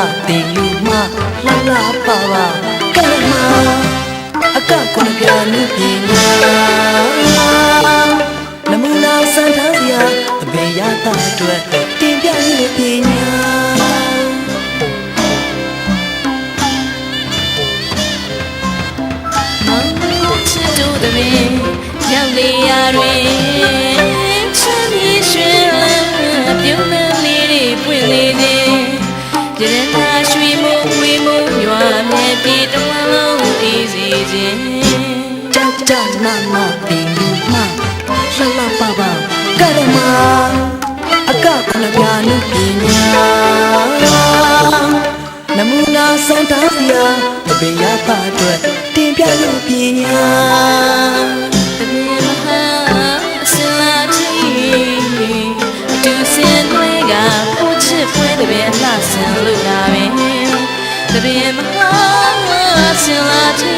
နာတင်ယူမလာလာပါပါကဲမအကကွန်ပြာနုပညာနမူနာစံထားစရာအဘေရတာအတွက်တင်ပြနုပညာမောင်ချစ်တို့တပင်ရောက်လေရာတွင်ချမ်းမြေရွှင်လန်းပြုံး ပြေတဝမ်းလုံးအေးစေခြင်းကြကြနာနာတင်ယူမလာလာပါပါကဲမအကကွန်ပြာနုပညာနမူနာစံထားစရာအဘေရတာအတွက်တင်ပြနုပညာတပင်မဟာအစလာတီအတူစင်တွေကဖို့ချစ်ပွဲတပင်အလှဆင်လို့လာပင်တ ပင်မဟာအစလာတီ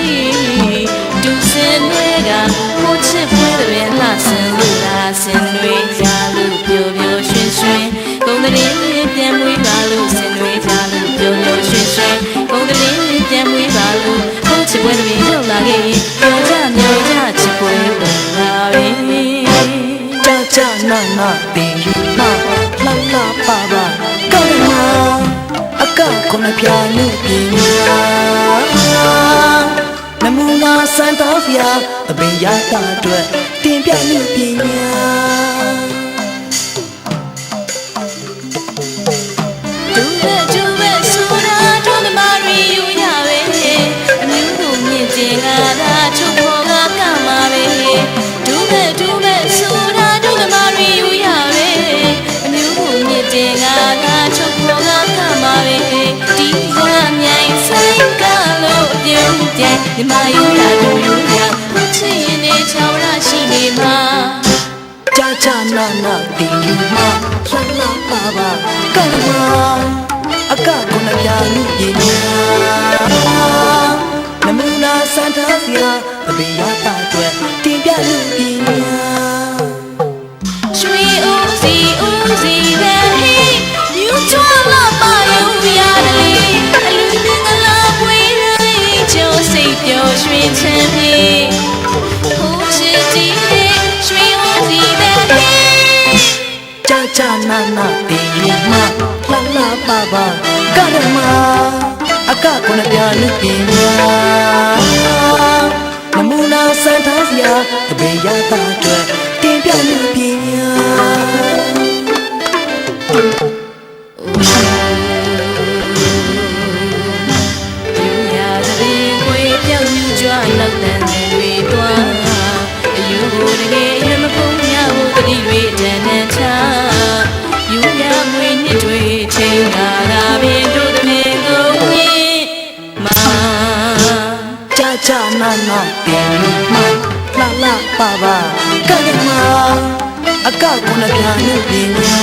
ဒူစင်တွေကဖို့ချစ်ပွဲတပင်အလှဆင်လို့လာဆင်တွေကြလို့ပြိုပြိုရွှင်ရွှင်ကုန်တည်းပြန်မွေးပါလို့ဆင်တွေကြလို့ပြိုပြိုရွှင်ရွှင်ကုန်တည်းပြန်မွေးပါလို့ဖို့ချစ်ပွဲတပင်ရောက်လာခဲ့ပြောကြမျိုးကြချစ်ပွဲဝင်လာပြီကြကြနာနာတင်ယူမလာလာပါပါကဲမအကကွန်ပြာနု ထားစရာအဘေရတာအတွက်တင်ပြနုပညာဒူပဲဒူပဲဆိုတာတို့သမားတွေယူရပဲအမျိုးတို့မြင့်ကျင်လာတာချုပ်ဖော်ကကမှာပဲဒူပဲဒူပဲဆိုတာတို့သမားတွေယူရပဲအမျိုးတို့မြင့်ကျင်လာတာချုပ်ဖော်ကကမှာပဲဒီကမြိုင်ဆိုင်ကလို့အပြုံးပြိုင်ဒီမယူလာတို့ ယူရချစ်ရင်နေချောင်းရရှိနေမှာကြကြနာနာတင်ယူမလာလာပါပါကဲမအကကွန်ပြာနုပညာနမူနာစံထားစရာအဘေရတာအတွက်တင်ပြနုပ ကြကြနာနာတင်ယူမလာလာပါပါကရမအကကွန်ပြာနုပညာနမူနာစံထားစရာအဘေရတာအတွက်တင်ပြနုပညာယူရတဲ့ကိုယ်ပြောင်းယူကြွလောက်တဲ့တွေတွား ကြကြနာနာတင်ယူမလာလာပါပါကရမအကကွန်ပြာနုပညာ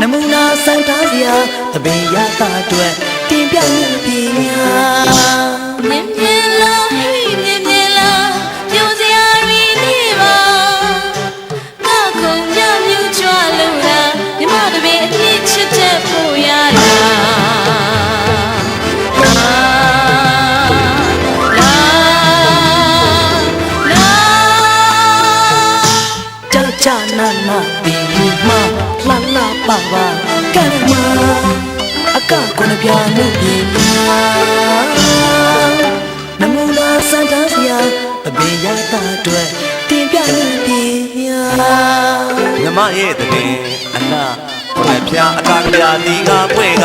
နမူနာစံထားစရာအဘေရတာအတွက် ကြကြနာနာတင်ယူမလာလာပါပါကဲမအကကွန်ပြာနုပညာနမူနာစံထားစရာအဘေရတာအတွက်တင်ပြနုပညာမြမရဲ့တည်အနာကိုယ်ဖျားအကားပြာဒီကပွဲက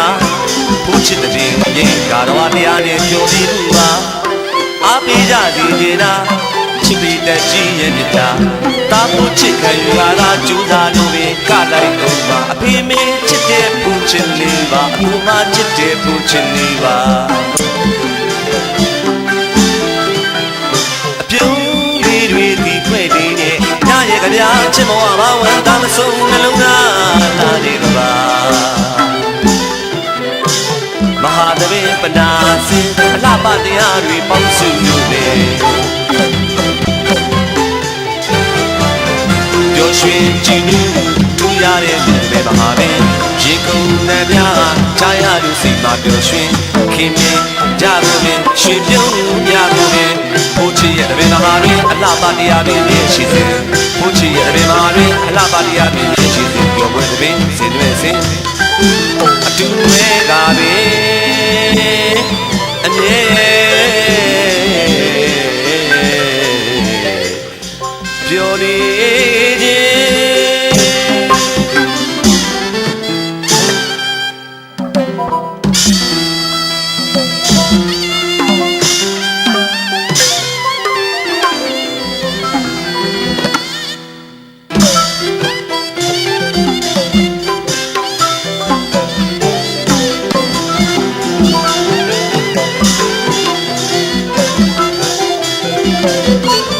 ဘုချစ်တဲ့ရင်ကာတော်တရားနဲ့ကြိုပြီးလူပါအားပေးကြစီနေတာ ချစ်ပြီးတဲ့ကြီးရဲ့မြတ်တာတာဖို့ချစ်ခံယူလာတာကျူးစာလို့ပဲကလိုက်တော့ပါအဖေမင်းချစ်တဲ့ဘုချစ်လေးပါအခုမှချစ်တဲ့ဘုချစ်လေးပါအပြုံးလေးတွေဒီဖွဲ့လေးနဲ့ညရဲ့ကြပြာချစ်မောဝါဝမ်းသာမဆုံးနှလုံးသားလာနေပါမဟာတပင်ပနာစင်အလှပတရားတွေပေါင်းစုလို့လေပျော် ရွှင်ကြည်နူးထူရတဲ့တပည့်မဟာပင်ရေကုန်နဲ့ပြချာရလူစိတ်မှာပျော်ရွှင်ခင်မင်းကြကုန်ပင်ရွှေပြုံးမြကုန်ပင်ဘိုးချီရဲ့တပည့်မဟာတွင်အလှပတရားပင်မြင့်ရှိစဉ်ဘိုးချီရဲ့တပည့်မဟာတွင်အလှပတရားပင်မြင့်ရှိစဉ်ပျော်ပွဲတပည့်စင်တွင်စင်အတူမဲကပင်အမြဲပျော်နေ တ